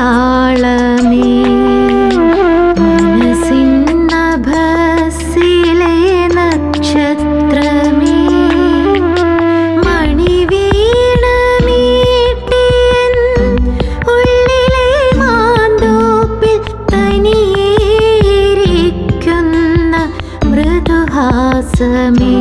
മനതാളമേ മനസ്സിൻ നഭസ്സിലെ നക്ഷത്രമേ മണിവീണമീട്ടിയൻ ഉള്ളിലെ മാന്തോപ്പിൽ തനിയേരിക്കുന്ന മൃദുഹാസമേ.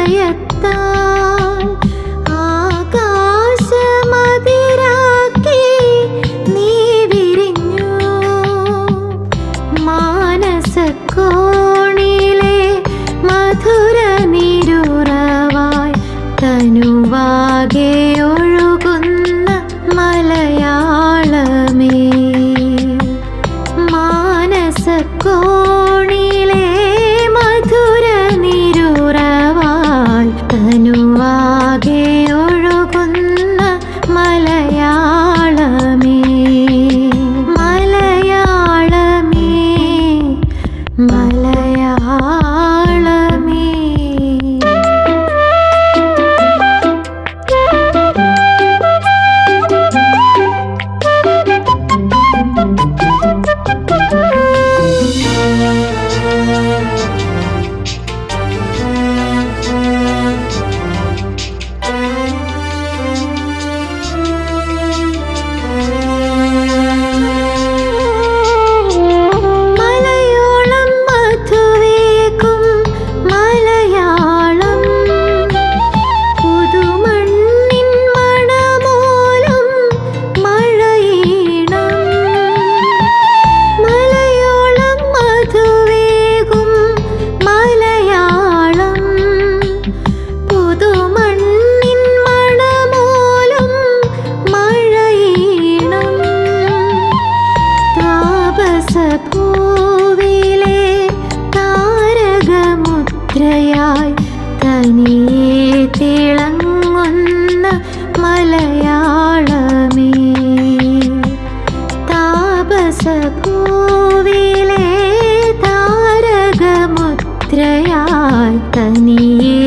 സഞ്ചയത്താൽ ആകാശമതിരാക്കി നീ വിരിഞ്ഞു. മാനസക്കോണിലെ മലയാളമേ താരകമുദ്രയായി തനിയെ തിളങ്ങുന്ന മലയാളമേ. താപസഭൂവിലെ താരകമുദ്രയായി തനിയെ